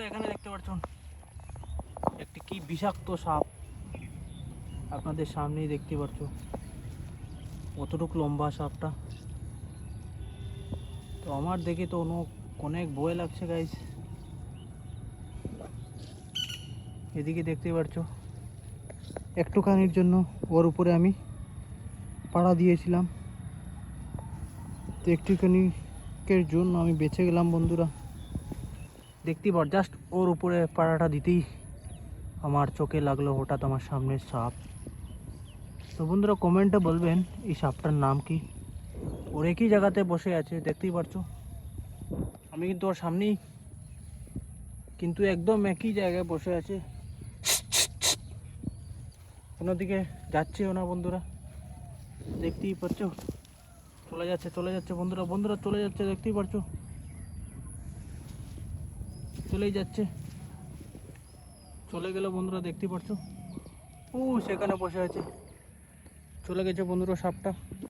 বন্ধুরা এখানে দেখতে পাচ্ছেন। একটি কি বিষাক্ত সাপ আপনাদের সামনেই দেখতে পাচ্ছ। কতটুকু লম্বা সাপটা। তো আমার দেখে তো অনেক অনেক ভয় লাগছে গাইস এদিকে দেখতে পাচ্ছ। একটুখানির জন্য ওর উপরে আমি পাড়া দিয়েছিলাম। তো একটুখানিকের জন্য আমি বেঁচে গেলাম, বন্ধুরা। দেখতেই পার জাস্ট ওর উপরে পাড়াটা দিতেই আমার চোখে লাগল হঠাৎ আমার সামনে সাপ। তো বন্ধুরা কমেন্টে বলবেন এই সাপটার নাম কি? ওর একই জায়গাতে বসে আছে, দেখতেই পারছ? আমি কিন্তু ওর সামনেই, কিন্তু একদম একই জায়গায় বসে আছে। কোনো দিকে যাচ্ছেও না বন্ধুরা। দেখতেই পাচ্ছ? চলে যাচ্ছে চলে যাচ্ছে বন্ধুরা বন্ধুরা চলে যাচ্ছে, দেখতেই পারছ? চলেই যাচ্ছে। চলে গেল বন্ধুরা, দেখতে পাচ্ছ? ও, সেখানে বসে আছে। চলে গেছে বন্ধুরা সাপটা।